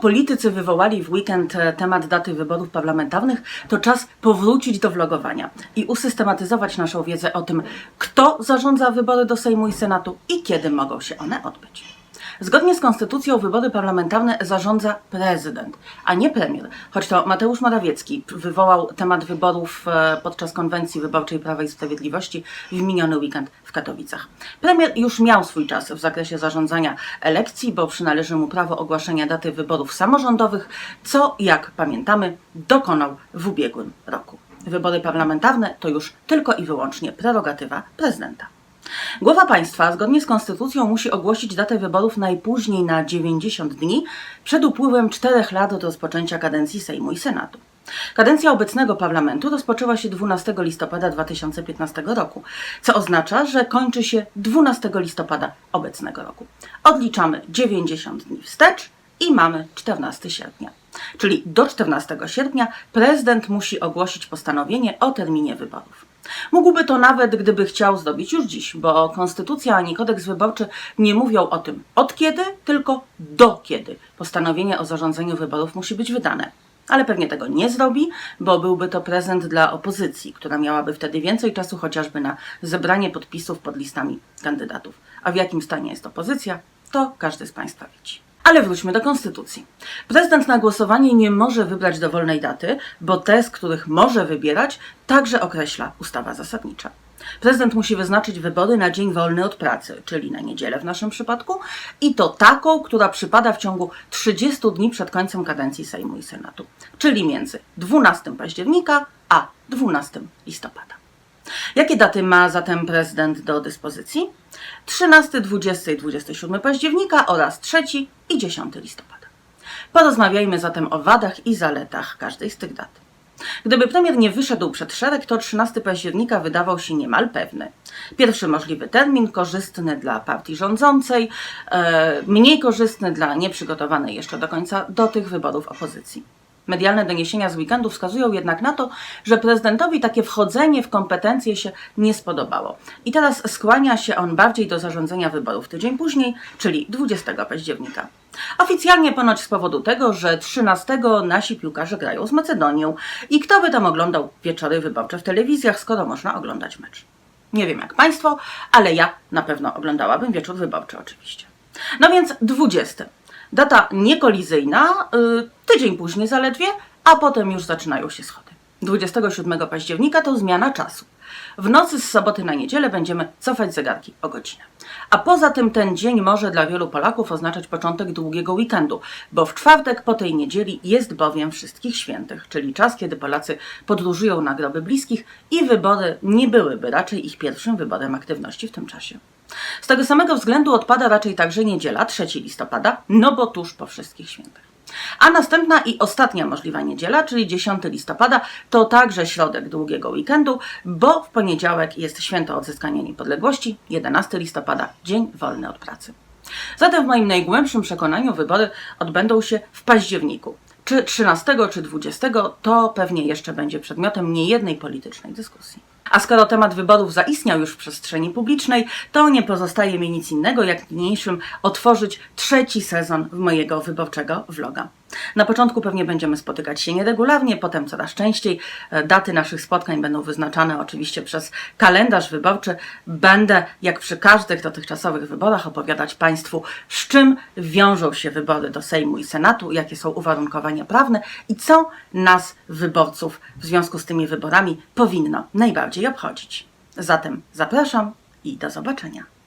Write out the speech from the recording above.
politycy wywołali w weekend e, temat daty wyborów parlamentarnych, to czas powrócić do vlogowania i usystematyzować naszą wiedzę o tym, kto zarządza wybory do Sejmu i Senatu i kiedy mogą się one odbyć. Zgodnie z konstytucją wybory parlamentarne zarządza prezydent, a nie premier, choć to Mateusz Morawiecki wywołał temat wyborów e, podczas konwencji wyborczej Prawa i Sprawiedliwości w miniony weekend w Katowicach. Premier już miał swój czas w zakresie zarządzania elekcji, bo przynależy mu prawo ogłaszania daty wyborów samorządowych, co, jak pamiętamy, dokonał w ubiegłym roku. Wybory parlamentarne to już tylko i wyłącznie prerogatywa prezydenta. Głowa państwa zgodnie z konstytucją musi ogłosić datę wyborów najpóźniej na 90 dni przed upływem 4 lat od rozpoczęcia kadencji Sejmu i Senatu. Kadencja obecnego parlamentu rozpoczęła się 12 listopada 2015 roku, co oznacza, że kończy się 12 listopada obecnego roku. Odliczamy 90 dni wstecz i mamy 14 sierpnia. Czyli do 14 sierpnia prezydent musi ogłosić postanowienie o terminie wyborów. Mógłby to nawet, gdyby chciał zrobić już dziś, bo konstytucja ani kodeks wyborczy nie mówią o tym od kiedy, tylko do kiedy postanowienie o zarządzeniu wyborów musi być wydane. Ale pewnie tego nie zrobi, bo byłby to prezent dla opozycji, która miałaby wtedy więcej czasu chociażby na zebranie podpisów pod listami kandydatów. A w jakim stanie jest opozycja, to każdy z Państwa widzi. Ale wróćmy do konstytucji. Prezydent na głosowanie nie może wybrać dowolnej daty, bo te, z których może wybierać, także określa ustawa zasadnicza. Prezydent musi wyznaczyć wybory na dzień wolny od pracy, czyli na niedzielę w naszym przypadku, i to taką, która przypada w ciągu 30 dni przed końcem kadencji Sejmu i Senatu, czyli między 12 października a 12 listopada. Jakie daty ma zatem prezydent do dyspozycji? 13, 20 i 27 października oraz 3 i 10 listopada. Porozmawiajmy zatem o wadach i zaletach każdej z tych dat. Gdyby premier nie wyszedł przed szereg, to 13 października wydawał się niemal pewny. Pierwszy możliwy termin, korzystny dla partii rządzącej, e, mniej korzystny dla nieprzygotowanej jeszcze do końca do tych wyborów opozycji. Medialne doniesienia z weekendu wskazują jednak na to, że prezydentowi takie wchodzenie w kompetencje się nie spodobało. I teraz skłania się on bardziej do zarządzania wyborów tydzień później, czyli 20 października. Oficjalnie ponoć z powodu tego, że 13 nasi piłkarze grają z Macedonią i kto by tam oglądał wieczory wyborcze w telewizjach, skoro można oglądać mecz. Nie wiem jak Państwo, ale ja na pewno oglądałabym wieczór wyborczy oczywiście. No więc 20. Data niekolizyjna, y, tydzień później zaledwie, a potem już zaczynają się schody. 27 października to zmiana czasu. W nocy z soboty na niedzielę będziemy cofać zegarki o godzinę. A poza tym ten dzień może dla wielu Polaków oznaczać początek długiego weekendu, bo w czwartek po tej niedzieli jest bowiem Wszystkich Świętych, czyli czas, kiedy Polacy podróżują na groby bliskich i wybory nie byłyby raczej ich pierwszym wyborem aktywności w tym czasie. Z tego samego względu odpada raczej także niedziela, 3 listopada, no bo tuż po Wszystkich Świętych. A następna i ostatnia możliwa niedziela, czyli 10 listopada, to także środek długiego weekendu, bo w poniedziałek jest święto odzyskania niepodległości, 11 listopada, dzień wolny od pracy. Zatem w moim najgłębszym przekonaniu wybory odbędą się w październiku. Czy 13, czy 20, to pewnie jeszcze będzie przedmiotem niejednej politycznej dyskusji. A skoro temat wyborów zaistniał już w przestrzeni publicznej, to nie pozostaje mi nic innego, jak niniejszym otworzyć trzeci sezon mojego wyborczego vloga. Na początku pewnie będziemy spotykać się nieregularnie, potem coraz częściej. E, Daty naszych spotkań będą wyznaczane oczywiście przez kalendarz wyborczy. Będę, jak przy każdych dotychczasowych wyborach, opowiadać Państwu, z czym wiążą się wybory do Sejmu i Senatu, jakie są uwarunkowania prawne i co nas, wyborców, w związku z tymi wyborami powinno najbardziej obchodzić. Zatem zapraszam i do zobaczenia.